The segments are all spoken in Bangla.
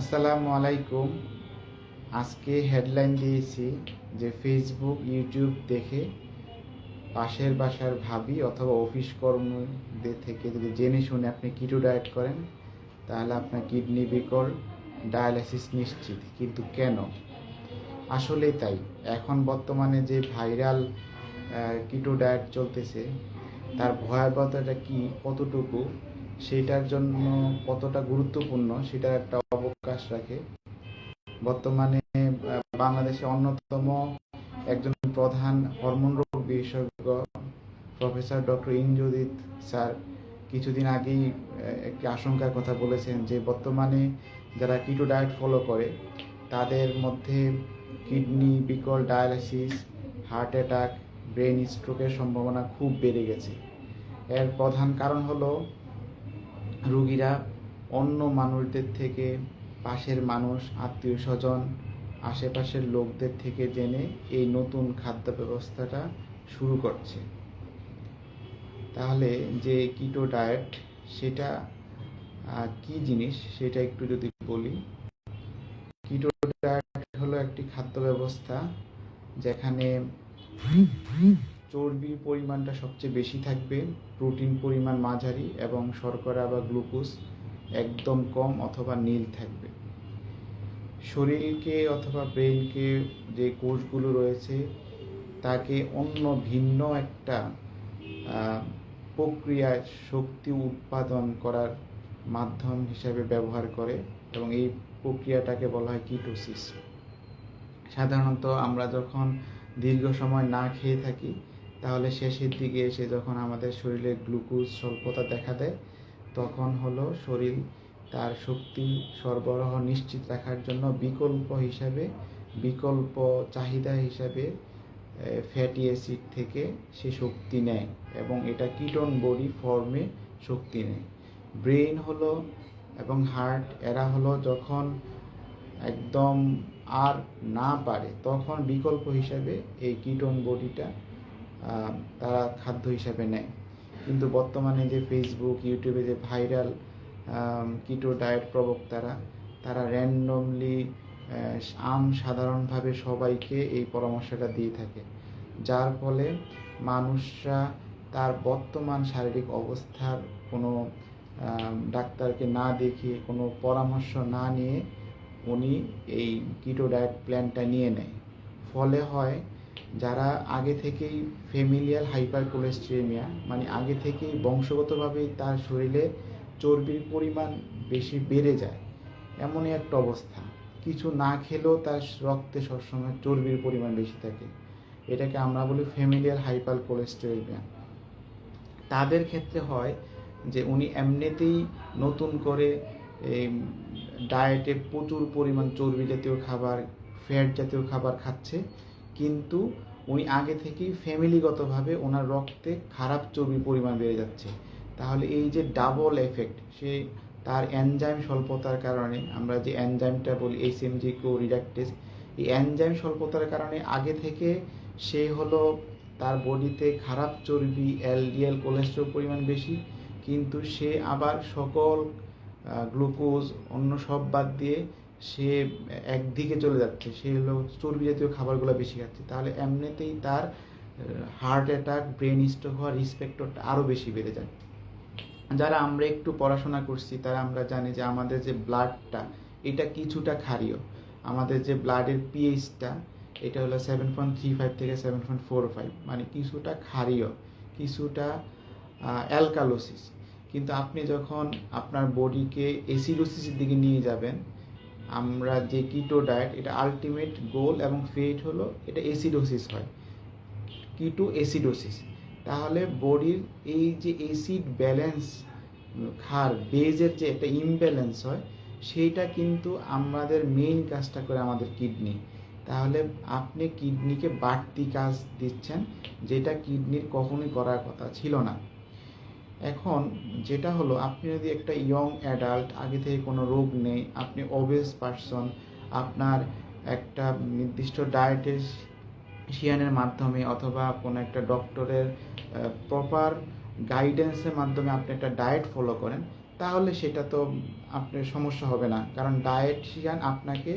আসসালামু আলাইকুম। আজকে হেডলাইন দিয়েছি যে ফেসবুক ইউটিউব দেখে পাশের বাসার ভাবি অথবা অফিস কর্মীদের থেকে যদি জেনে শুনে আপনি কিটো ডায়েট করেন, তাহলে আপনার কিডনি বিকল ডায়ালিসিস নিশ্চিত। কিন্তু কেন? আসলে তাই। এখন বর্তমানে যে ভাইরাল কিটো ডায়েট চলতেছে, তার ভয়াবহতাটা কি? কতটুকু? সেটার জন্য কতটা গুরুত্বপূর্ণ সেটার একটা অবকাশ রাখে। বর্তমানে বাংলাদেশে অন্যতম একজন প্রধান হরমোন রোগ বিশেষজ্ঞ প্রফেসর ডক্টর ইনজুদিত স্যার কিছুদিন আগেই একটি আশঙ্কার কথা বলেছেন যে বর্তমানে যারা কিটো ডায়েট ফলো করে, তাদের মধ্যে কিডনি বিকল ডায়ালিসিস হার্ট অ্যাটাক ব্রেন স্ট্রোকের সম্ভাবনা খুব বেড়ে গেছে। এর প্রধান কারণ হলো রুগীরা অন্য মানুষদের থেকে, পাশের মানুষ, আত্মীয় স্বজন, আশেপাশের লোকদের থেকে জেনে এই নতুন খাদ্য ব্যবস্থাটা শুরু করছে। তাহলে যে কিটো ডায়েট সেটা কি জিনিস? সেটা একটু যদি বলি। কিটো ডায়েট হলো একটি খাদ্য ব্যবস্থা যেখানে চর্বির পরিমাণটা সবচেয়ে বেশি থাকবে, প্রোটিন পরিমাণ মাঝারি এবং শর্করা বা গ্লুকোজ একদম কম অথবা নীল থাকবে। শরীরকে অথবা ব্রেনকে যে কোষগুলো রয়েছে, তাকে অন্য ভিন্ন একটা প্রক্রিয়ায় শক্তি উৎপাদন করার মাধ্যম হিসাবে ব্যবহার করে এবং এই প্রক্রিয়াটাকে বলা হয় কিটোসিস। সাধারণত আমরা যখন দীর্ঘ সময় না খেয়ে থাকি তাহলে শেষের দিকে এসে যখন আমাদের শরীরে গ্লুকোজ স্বল্পতা দেখা দেয়, তখন হলো শরীর তার শক্তি সরবরাহ নিশ্চিত রাখার জন্য বিকল্প হিসাবে, বিকল্প চাহিদা হিসাবে ফ্যাটি অ্যাসিড থেকে সে শক্তি নেয় এবং এটা কিটোন বডি ফর্মে শক্তি নেয়। ব্রেন হলো এবং হার্ট এরা হলো যখন একদম আর না পারে, তখন বিকল্প হিসাবে এই কিটোন বডিটা তারা খাদ্য হিসাবে নেয়। কিন্তু বর্তমানে যে ফেসবুক ইউটিউবে যে ভাইরাল কিটো ডায়েট প্রবক্তারা, তারা র্যান্ডমলি আম সাধারণভাবে সবাইকে এই পরামর্শটা দিয়ে থাকে। যার ফলে মানুষরা তার বর্তমান শারীরিক অবস্থার কোনো ডাক্তারকে না দেখিয়ে, কোনো পরামর্শ না নিয়ে উনি এই কিটো ডায়েট প্ল্যানটা নিয়ে নেয়। ফলে হয় যারা আগে থেকেই ফেমিলিয়াল হাইপার কোলেস্ট্রেমিয়া মানে আগে থেকেই বংশগতভাবেই তার শরীরে চর্বির পরিমাণ বেশি বেড়ে যায়, এমনই একটা অবস্থা। কিছু না খেলেও তার রক্তে সবসময় চর্বির পরিমাণ বেশি থাকে। এটাকে আমরা বলি ফ্যামিলিয়াল হাইপার কোলেস্টেরিয়া তাদের ক্ষেত্রে হয় যে উনি এমনিতেই নতুন করে ডায়েটে প্রচুর পরিমাণ চর্বি জাতীয় খাবার ফ্যাট জাতীয় খাবার খাচ্ছে। কিন্তু উনি আগে থেকেই ফ্যামিলিগতভাবে ওনার রক্তে খারাপ চর্বির পরিমাণ বেড়ে যাচ্ছে। তাহলে এই যে ডাবল এফেক্ট সে তার এনজাইম স্বল্পতার কারণে, আমরা যে এনজাইমটা বলি H M G co reductase এই এনজাইম স্বল্পতার কারণে আগে থেকে সে হলো তার বডিতে খারাপ চর্বি এলডিএল কোলেস্ট্রল পরিমাণ বেশি, কিন্তু সে আবার সকল গ্লুকোজ অন্য সব বাদ দিয়ে সে একদিকে চলে যাচ্ছে। সে হলো চর্বি জাতীয় খাবারগুলো বেশি খাচ্ছে। তাহলে এমনিতেই তার হার্ট অ্যাটাক ব্রেন স্ট্রোক হওয়ার রিসপেক্টরটা আরও বেশি বেড়ে যায়। যারা আমরা একটু পড়াশোনা করছি, তারা আমরা জানি যে আমাদের যে ব্লাডটা এটা কিছুটা ক্ষারীয়। আমাদের যে ব্লাডের পিএইচটা এটা হলো সেভেন পয়েন্ট থ্রি ফাইভ থেকে সেভেন পয়েন্ট ফোর ফাইভ মানে কিছুটা ক্ষারীয়, কিছুটা অ্যালকালোসিস কিন্তু আপনি যখন আপনার বডিকে এসিডোসিসের দিকে নিয়ে যাবেন আমরা যে কিটো ডায়েট এটা আলটিমেট গোল এবং ফেট হলো এটা এসিডোসিস হয়। কিটো এসিডোসিস তাহলে বডির এই যে অ্যাসিড ব্যালেন্স খার বেজের যে একটা ইমব্যালেন্স হয় সেইটা কিন্তু আমাদের মেইন কাজটা করে আমাদের কিডনি তাহলে আপনি কিডনিকে বাড়তি কাজ দিচ্ছেন, যেটা কিডনির কখনোই করার কথা ছিল না। এখন যেটা হলো, আপনি যদি একটা ইয়ং অ্যাডাল্ট আগে থেকে কোনো রোগ নেই, আপনি ওবেস পারসন আপনার একটা নির্দিষ্ট ডায়েটের শিয়ানের মাধ্যমে অথবা কোনো একটা ডক্টরের প্রপার গাইডেন্সের মাধ্যমে আপনি একটা ডায়েট ফলো করেন, তাহলে সেটা তো আপনার সমস্যা হবে না। কারণ ডায়েটিশিয়ান আপনাকে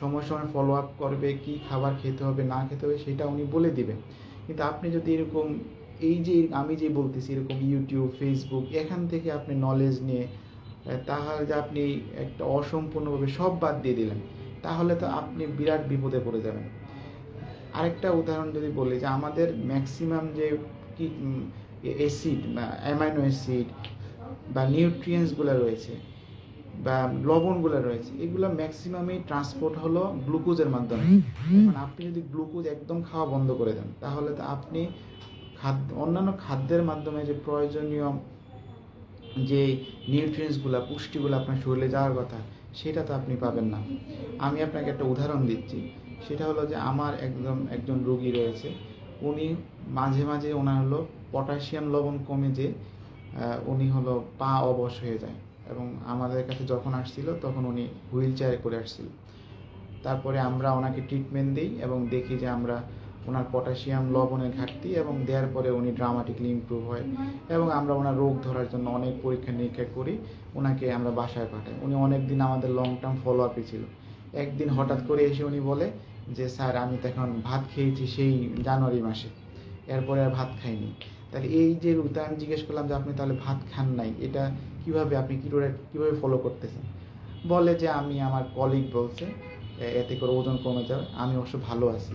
সময় সময় ফলো আপ করবে, কি খাবার খেতে হবে, না খেতে হবে, সেটা উনি বলে দিবেন। কিন্তু আপনি যদি এরকম এই যে, আমি যে বলতেছি, এরকম ইউটিউব ফেসবুক এখান থেকে আপনি নলেজ নিয়ে তাহলে যে আপনি একটা অসম্পূর্ণভাবে সব বাদ দিয়ে দিলেন। তাহলে তো আপনি বিরাট বিপদে পড়ে যাবেন। আরেকটা উদাহরণ যদি বলি, যে আমাদের ম্যাক্সিমাম যে কি অ্যাসিড বা অ্যামাইনো অ্যাসিড বা নিউট্রিয়েন্টসগুলো রয়েছে, বা লবণগুলো রয়েছে, এগুলো ম্যাক্সিমামই ট্রান্সপোর্ট হলো গ্লুকোজের মাধ্যমে। এখন আপনি যদি গ্লুকোজ একদম খাওয়া বন্ধ করে দেন, তাহলে তো আপনি খাদ্য, অন্যান্য খাদ্যের মাধ্যমে যে প্রয়োজনীয় যে নিউট্রিয়েন্টসগুলো পুষ্টিগুলো আপনার শরীরে যাওয়ার কথা, সেটা তো আপনি পাবেন না। আমি আপনাকে একটা উদাহরণ দিচ্ছি। সেটা হলো যে আমার একদম, একজন রোগী রয়েছে। উনি মাঝে মাঝে ওনার হলো পটাশিয়াম লবণ কমে যে উনি হলো পা অবশ হয়ে যায় এবং আমাদের কাছে যখন আসছিল তখন উনি হুইল চেয়ারে করে আসছিল। তারপরে আমরা ওনাকে ট্রিটমেন্ট দিই এবং দেখি যে আমরা ওনার পটাশিয়াম লবণের ঘাটতি এবং দেওয়ার পরে উনি ড্রামাটিকলি ইমপ্রুভ হয় এবং আমরা ওনার রোগ ধরার জন্য অনেক পরীক্ষা নিরীক্ষা করি, ওনাকে আমরা বাসায় পাঠাই। উনি অনেক দিন আমাদের লং টার্ম ফলো আপে ছিল। একদিন হঠাৎ করে এসে উনি বলে যে, স্যার, আমি তো এখন ভাত খেয়েছি সেই জানুয়ারি মাসে, এরপরে আর ভাত খাইনি। তাহলে এই যে রুগীটা, আমি জিজ্ঞেস করলাম যে, আপনি তাহলে ভাত খান নাই, এটা কীভাবে আপনি কীভাবে কীভাবে ফলো করতেছেন? বলে যে, আমি আমার কলিগ বলছে এতে করে ওজন কমে যাবে, আমি অবশ্য ভালো আছি।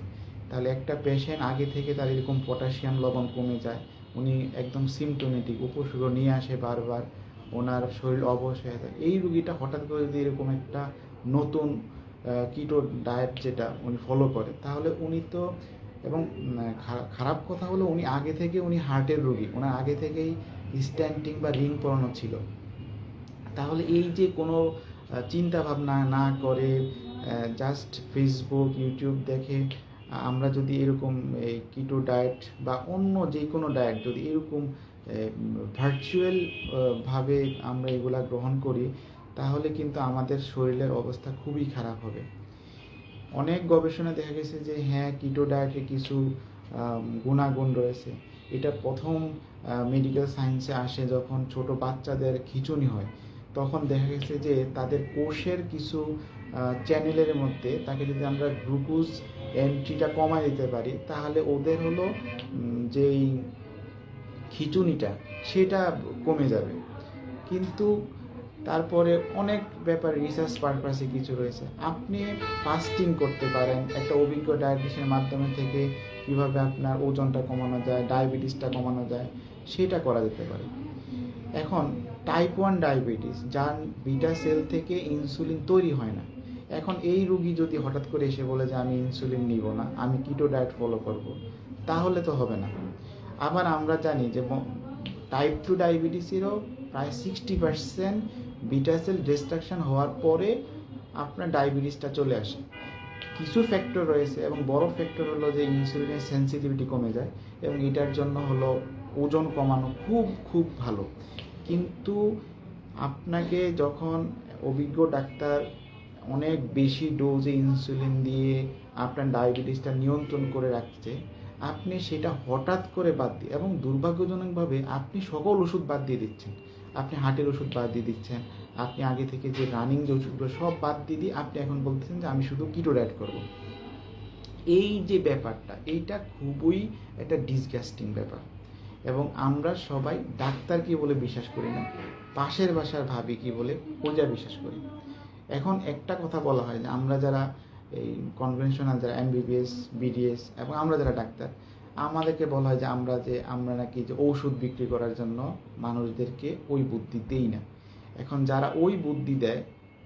তাহলে একটা পেশেন্ট আগে থেকে তার এরকম পটাশিয়াম লবণ কমে যায়। উনি একদম সিমটোমেটিক উপসর্গ নিয়ে আসে বারবার, ওনার শরীর অবশ হয়ে যায়। এই রুগীটা হঠাৎ করে যদি এরকম একটা নতুন কিটো ডায়েট যেটা উনি ফলো করে, তাহলে উনি তো, এবং খারাপ কথা হলো উনি আগে থেকে উনি হার্টের রুগী। ওনার আগে থেকেই স্ট্যান্টিং বা রিং পরানো ছিল। তাহলে এই যে কোনো চিন্তা ভাবনা না করে জাস্ট ফেসবুক ইউটিউব দেখে আমরা যদি এরকম কিটো ডায়েট বা অন্য যে কোনো ডায়েট যদি এরকম ভার্চুয়াল ভাবে আমরা এগুলা গ্রহণ করি, তাহলে কিন্তু আমাদের শরীরের অবস্থা খুবই খারাপ হবে। অনেক গবেষণা দেখা গেছে যে হ্যাঁ কিটো ডায়েটে কিছু গুণাগুণ রয়েছে। এটা প্রথম মেডিকেল সায়েন্সে আসে যখন ছোট বাচ্চাদের খিঁচুনি হয়। তখন দেখা গেছে যে, তাদের কোষের কিছু চ্যানেলের মধ্যে তাকে যদি আমরা গ্লুকোজ এন্ট্রিটা কমায় দিতে পারি, তাহলে ওদের হলো যেই খিঁচুনিটা, সেটা কমে যাবে। কিন্তু তারপরে অনেক ব্যাপারে রিসার্চ পারপাসে কিছু রয়েছে। আপনি ফাস্টিং করতে পারেন, একটা অভিজ্ঞ ডায়াবেটিসের মাধ্যমে থেকে কীভাবে আপনার ওজনটা কমানো যায় ডায়াবেটিসটা কমানো যায়, সেটা করা যেতে পারে। এখন টাইপ ওয়ান ডায়াবেটিস যার বিটা সেল থেকে ইনসুলিন তৈরি হয় না এখন এই রুগী যদি হঠাৎ করে এসে বলে যে, আমি ইনসুলিন নিব না, আমি কিটো ডায়েট ফলো করব, তাহলে তো হবে না। আবার আমরা জানি যে টাইপ টু ডায়াবেটিসেরও প্রায় sixty percent beta cell destruction হওয়ার পরে আপনার ডায়াবেটিসটা চলে আসে। কিছু ফ্যাক্টর রয়েছে এবং বড় ফ্যাক্টর হলো যে ইনসুলিনের সেন্সিটিভিটি কমে যায় এবং এটার জন্য হলো ওজন কমানো খুব খুব ভালো। কিন্তু আপনাকে যখন অভিজ্ঞ ডাক্তার অনেক বেশি ডোজে ইনসুলিন দিয়ে আপনার ডায়াবেটিসটা নিয়ন্ত্রণ করে রাখছে। আপনি সেটা হঠাৎ করে বাদ দিয়ে এবং দুর্ভাগ্যজনকভাবে আপনি সকল ওষুধ বাদ দিয়ে দিচ্ছেন। আপনি হার্টের ওষুধ বাদ দিয়ে দিচ্ছেন। আপনি আগে থেকে যে রানিং যে ওষুধগুলো সব বাদ দিয়ে দিয়ে আপনি এখন বলতেছেন যে আমি শুধু কিটো ডায়েট করব। এই যে ব্যাপারটা, এইটা খুবই একটা ডিসগাস্টিং ব্যাপার। এবং আমরা সবাই ডাক্তার কি বলে বিশ্বাস করি না, পাশের বাসার ভাবি কি বলে ওজা বিশ্বাস করি। এখন একটা কথা বলা হয় যে আমরা যারা এই কনভেনশনাল যারা এমবিবিএস বিডিএস এবং আমরা যারা ডাক্তার, আমাদেরকে বলা হয় যে আমরা যে, আমরা নাকি যে ঔষধ বিক্রি করার জন্য মানুষদেরকে ওই বুদ্ধি দেই না। এখন যারা ওই বুদ্ধি দেয়,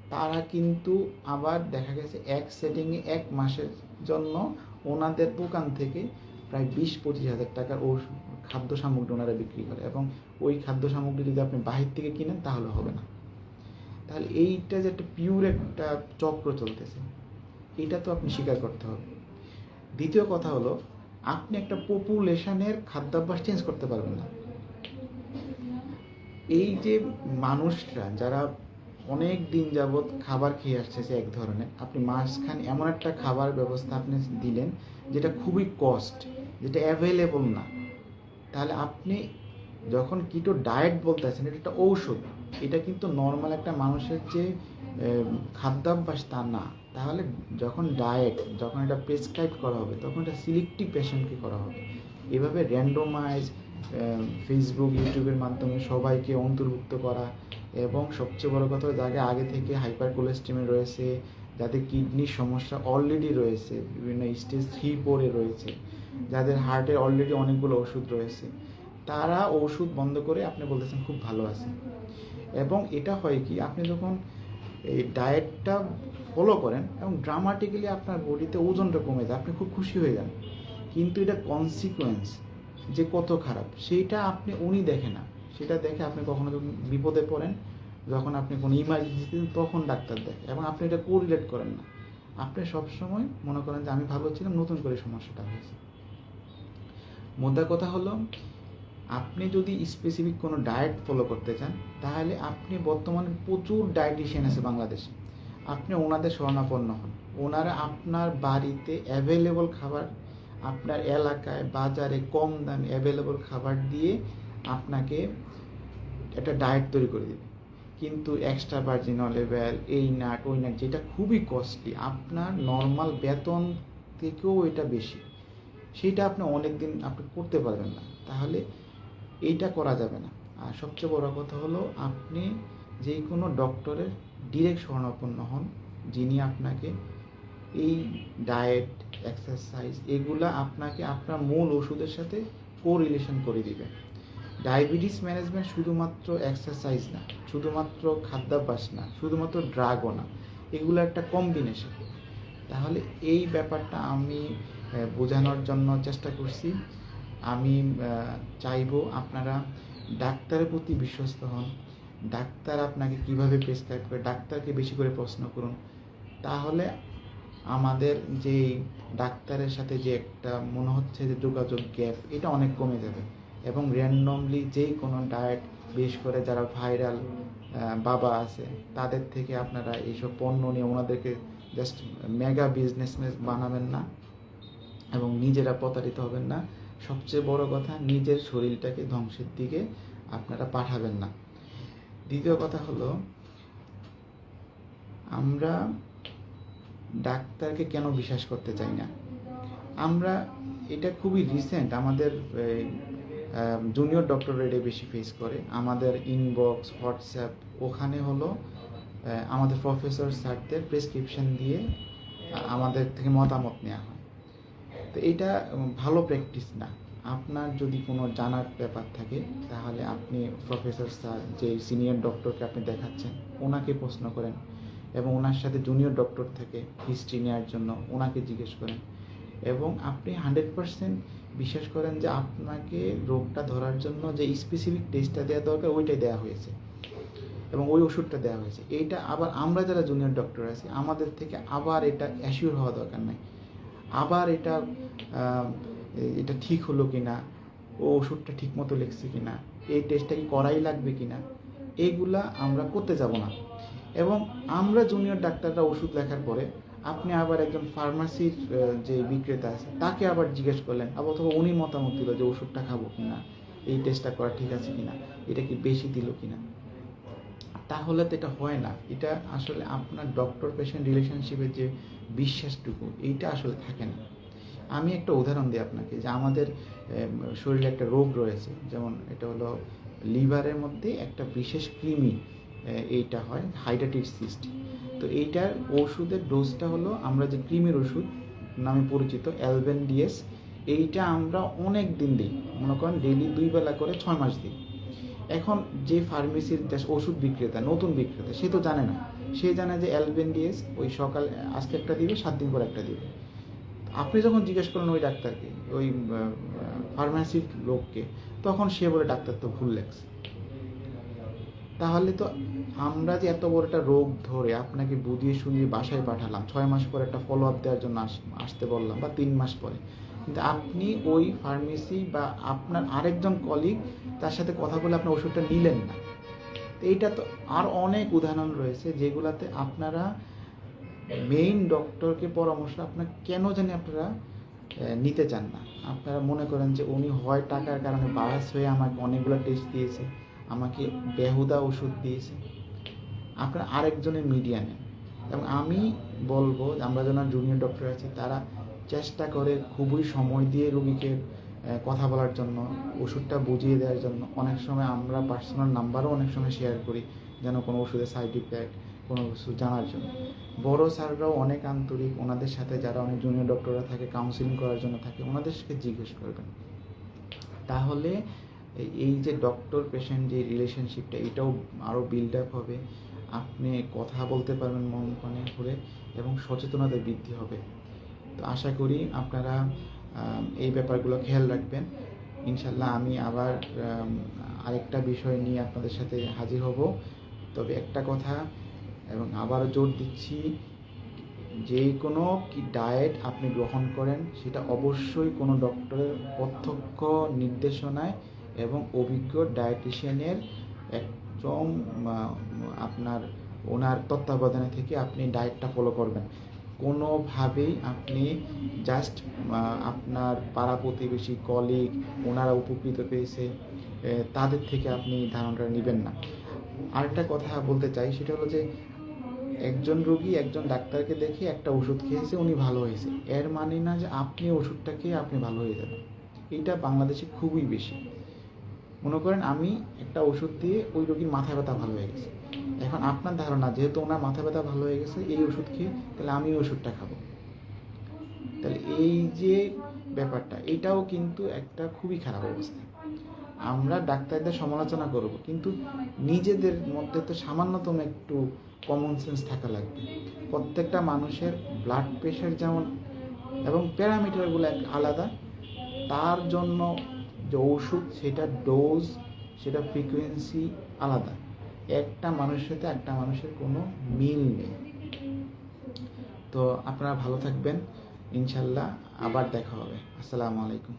তারা কিন্তু আবার দেখা গেছে এক সেটিংয়ে এক মাসের জন্য ওনাদের দোকান থেকে প্রায় বিশ পঁচিশ হাজার টাকার ও খাদ্য সামগ্রী ওনারা বিক্রি করে এবং ওই খাদ্য সামগ্রী যদি আপনি বাহির থেকে কিনেন, তাহলে হবে না। তাহলে এইটা যে একটা পিওর একটা চক্র চলতেছে, এটা তো আপনি স্বীকার করতে হবে। দ্বিতীয় কথা হলো, আপনি একটা পপুলেশনের খাদ্যাভ্যাস চেঞ্জ করতে পারবেন না। এই যে মানুষরা, যারা অনেক দিন যাবৎ খাবার খেয়ে আসছে এক ধরনের, আপনি মাঝখানে এমন একটা খাবার ব্যবস্থা আপনি দিলেন, যেটা খুবই কস্ট যেটা অ্যাভেলেবল না। তাহলে আপনি যখন কিটো ডায়েট বলতেছেন, এটা একটা ঔষধ। এটা কিন্তু নর্মাল একটা মানুষের যে খাদ্যাভ্যাস তা না। তাহলে যখন ডায়েট যখন এটা প্রেসক্রাইব করা হবে, তখন এটা সিলেক্টিভ পেশেন্টকে করা হবে। এভাবে র্যান্ডোমাইজ ফেসবুক ইউটিউবের মাধ্যমে সবাইকে অন্তর্ভুক্ত করা এবং সবচেয়ে বড় কথা যাকে আগে থেকে হাইপার কোলেস্ট্রিমে রয়েছে যাদের কিডনির সমস্যা অলরেডি রয়েছে, বিভিন্ন স্টেজ থ্রি ফোরে রয়েছে, যাদের হার্টের অলরেডি অনেকগুলো ওষুধ রয়েছে। তারা ওষুধ বন্ধ করে আপনি বলতেছেন, খুব ভালো আছে। এবং এটা হয় কি, আপনি যখন এই ডায়েটটা ফলো করেন এবং ড্রামাটিক্যালি আপনার বডিতে ওজনটা কমে যায়, আপনি খুব খুশি হয়ে যান। কিন্তু এটা কনসিকুয়েন্স যে কত খারাপ, সেইটা আপনি, উনি দেখে না। সেটা দেখে আপনি কখনো যখন বিপদে পড়েন, যখন আপনি কোনো ইমার্জেন্সিতে তখন ডাক্তার দেখে এবং আপনি এটা কোরিলেট করেন না। আপনি সবসময় মনে করেন যে আমি ভালো ছিলাম, নতুন করে সমস্যাটা হয়েছে। মোদ্দা কথা হলো আপনি যদি স্পেসিফিক কোনো ডায়েট ফলো করতে চান, তাহলে আপনি বর্তমানে প্রচুর ডায়েটিশিয়ান আছে বাংলাদেশে। আপনি ওনাদের শরণাপন্ন হন। ওনারা আপনার বাড়িতে অ্যাভেলেবল খাবার, আপনার এলাকায় বাজারে কম দামে অ্যাভেলেবল খাবার দিয়ে আপনাকে একটা ডায়েট তৈরি করে দেবে। কিন্তু এক্সট্রা ভার্জিন অলিভ অয়েল এই নাট ওই নাট যেটা খুবই কস্টলি আপনার নর্মাল বেতন থেকেও এটা বেশি। সেটা আপনি অনেক দিন আপনি করতে পারবেন না। তাহলে এইটা করা যাবে না। আর সবচেয়ে বড় কথা হলো, আপনি যে কোনো ডক্টরের ডিরেক্ট শরণাপন্ন হন, যিনি আপনাকে এই ডায়েট এক্সারসাইজ এগুলা আপনাকে আপনার মূল ওষুধের সাথে কোরিলেশন করে দিবে। ডায়াবেটিস ম্যানেজমেন্ট শুধুমাত্র এক্সারসাইজ না, শুধুমাত্র খাদ্যাভ্যাস না, শুধুমাত্র ড্রাগও না, এগুলো একটা কম্বিনেশন তাহলে এই ব্যাপারটা আমি বোঝানোর জন্য চেষ্টা করছি। আমি চাইব আপনারা ডাক্তারের প্রতি বিশ্বস্ত হন। ডাক্তার আপনাকে কীভাবে প্রেসক্রাইব করে, ডাক্তারকে বেশি করে প্রশ্ন করুন। তাহলে আমাদের যে ডাক্তারের সাথে যে একটা মনে হচ্ছে যে যোগাযোগ গ্যাপ এটা অনেক কমে যাবে। এবং র্যান্ডমলি যেই কোনো ডায়েট বিশেষ করে যারা ভাইরাল বাবা আছে, তাদের থেকে আপনারা এইসব পণ্য নিয়ে ওনাদেরকে জাস্ট মেগা বিজনেস বানাবেন না এবং নিজেরা প্রতারিত হবেন না। সবচেয়ে বড় কথা, নিজের শরীরটাকে ধ্বংসের দিকে আপনারা পাঠাবেন না। দ্বিতীয় কথা হলো, আমরা ডাক্তারকে কেন বিশ্বাস করতে চাই না? আমরা, এটা খুবই রিসেন্ট আমাদের জুনিয়র ডক্টর এটা বেশি ফেস করে। আমাদের ইনবক্স হোয়াটসঅ্যাপ ওখানে হলো আমাদের প্রফেসর স্যারদের প্রেসক্রিপশন দিয়ে আমাদের থেকে মতামত নেওয়া হয়। তো এটা ভালো প্র্যাকটিস না। আপনার যদি কোনো জানার ব্যাপার থাকে, তাহলে আপনি প্রফেসর স্যার যে সিনিয়র ডক্টরকে আপনি দেখাচ্ছেন, ওনাকে প্রশ্ন করেন এবং ওনার সাথে জুনিয়র ডক্টর থাকে হিস্ট্রি নেওয়ার জন্য, ওনাকে জিজ্ঞেস করেন। এবং আপনি হান্ড্রেড পার্সেন্ট বিশ্বাস করেন যে আপনাকে রোগটা ধরার জন্য যে স্পেসিফিক টেস্টটা দেওয়া দরকার, ওইটাই দেওয়া হয়েছে। এবং ওই ওষুধটা দেওয়া হয়েছে। এইটা আবার আমরা যারা জুনিয়র ডক্টর আছি, আমাদের থেকে আবার এটা অ্যাসিওর হওয়া দরকার নাই। আবার এটা এটা ঠিক হলো কি না ও ওষুধটা ঠিক মতো লিখছে কি না এই টেস্টটা কি করাই লাগবে কি না এইগুলা আমরা করতে যাব না। এবং আমরা জুনিয়র ডাক্তাররা ওষুধ লেখার পরে আপনি আবার একজন ফার্মাসির যে বিক্রেতা আছে, তাকে আবার জিজ্ঞেস করলেন আবার অথবা উনি মতামত দিল যে ওষুধটা খাব কি না এই টেস্টটা করা ঠিক আছে কিনা, এটা কি বেশি দিল কিনা। তাহলে তো এটা হয় না। এটা আসলে আপনার ডক্টর পেশেন্ট রিলেশনশিপের যে বিশ্বাসটুকু, এইটা আসলে থাকে না। আমি একটা উদাহরণ দিই আপনাকে, যে আমাদের শরীরে একটা রোগ রয়েছে, যেমন এটা হলো লিভারের মধ্যে একটা বিশেষ কৃমি এইটা হয় হাইড্রাটিস সিস্ট তো এইটার ওষুধের ডোজটা হলো আমরা যে কৃমির ওষুধ, নামে পরিচিত অ্যালবেন ডিএস, এইটা আমরা অনেক দিন দিই। মনে করেন ডেলি দুই বেলা করে ছয় মাস দিই। এখন যে ফার্মেসির ওষুধ বিক্রেতা, নতুন বিক্রেতা, সে তো জানে না। সে জানে যে অ্যালবেন ডিএস ওই সকাল, আজকে একটা দিবে, সাত দিন পর একটা দিবে। আপনি যখন জিজ্ঞেস করেন ওই ডাক্তারকে, ওই ফার্মাসির লোককে, তখন সে বলে, ডাক্তার তো ভুল লেগছে। তাহলে তো আমরা যে এত বড় একটা রোগ ধরে আপনাকে বুঝিয়ে শুনিয়ে বাসায় পাঠালাম, ছয় মাস পরে একটা ফলো আপ দেওয়ার জন্য আস- আসতে বললাম, বা তিন মাস পরে। কিন্তু আপনি ওই ফার্মেসি বা আপনার আরেকজন কলিগ তার সাথে কথা বলে আপনার ওষুধটা নিলেন না। তো এইটা তো আর অনেক উদাহরণ রয়েছে যেগুলাতে আপনারা মেইন ডক্টরকে পরামর্শ আপনার কেন জানি আপনারা নিতে চান না। আপনারা মনে করেন যে উনি হয় টাকার কারণে বায়াস হয়ে আমাকে অনেকগুলো টেস্ট দিয়েছে, আমাকে বেহুদা ওষুধ দিয়েছে। আপনার আরেকজনের মিডিয়া নেন। এবং আমি বলব আমরা যারা জুনিয়র ডক্টর আছি তারা চেষ্টা করে খুবই সময় দিয়ে রোগীকে কথা বলার জন্য, ওষুধটা বুঝিয়ে দেওয়ার জন্য। অনেক সময় আমরা পার্সোনাল নাম্বারও অনেক সময় শেয়ার করি যেন কোনো ওষুধের সাইড ইফেক্ট কোনো কিছু জানার জন্য। বড় স্যাররাও অনেক আন্তরিক। ওনাদের সাথে যারা অনেক জুনিয়র ডক্টররা থাকে কাউন্সিলিং করার জন্য থাকে ওনাদের সাথে জিজ্ঞেস করবেন। তাহলে এই- যে ডক্টর পেশেন্ট যে রিলেশনশিপটা এটাও আরও বিল্ড আপ হবে। আপনি কথা বলতে পারবেন মন প্রাণে করে এবং সচেতনতা বৃদ্ধি হবে। তো আশা করি আপনারা এই ব্যাপারগুলো খেয়াল রাখবেন। ইনশাল্লাহ আমি আবার আরেকটা বিষয় নিয়ে আপনাদের সাথে হাজির হব। তবে একটা কথা, এবং আবারও জোর দিচ্ছি, যে কোনো কি ডায়েট আপনি গ্রহণ করেন, সেটা অবশ্যই কোনো ডক্টরের প্রত্যক্ষ নির্দেশনায় এবং অভিজ্ঞ ডায়েটিশিয়ানের একদম আপনার ওনার তত্ত্বাবধানে থেকে আপনি ডায়েটটা ফলো করবেন। কোনোভাবেই আপনি জাস্ট আপনার পাড়া প্রতিবেশী কলিগ ওনারা উপকৃত পেয়েছে তাদের থেকে আপনি ধারণাটা নেবেন না। আরেকটা কথা বলতে চাই, সেটা হলো যে একজন রোগী একজন ডাক্তারকে দেখে একটা ওষুধ খেয়েছে, উনি ভালো হয়েছে। এর মানে না যে আপনি ওষুধটা খেয়ে আপনি ভালো হয়ে যাবেন। এটা বাংলাদেশে খুবই বেশি। মনে করেন আমি একটা ওষুধ দিয়ে ওই রোগীর মাথা ব্যথা ভালো হয়ে গেছে। এখন আপনার ধারণা, যেহেতু ওনার মাথা ব্যথা ভালো হয়ে গেছে, এই ওষুধ খেয়ে তাহলে আমি ওষুধটা খাব। তাহলে এই যে ব্যাপারটা, এটাও কিন্তু একটা খুবই খারাপ অবস্থা। আমরা ডাক্তারদের সমালোচনা করব, কিন্তু নিজেদের মধ্যে তো সামান্যতম একটু কমন সেন্স থাকা লাগবে। প্রত্যেকটা মানুষের ব্লাড প্রেশার যেমন, এবং প্যারামিটারগুলো এক আলাদা, তার জন্য যে ওষুধ, সেটা ডোজ সেটা ফ্রিকোয়েন্সি আলাদা। একটা মানুষের সাথে একটা মানুষের কোনো মিল নেই। তো আপনারা ভালো থাকবেন। ইনশাল্লাহ আবার দেখা হবে। আসসালামু আলাইকুম।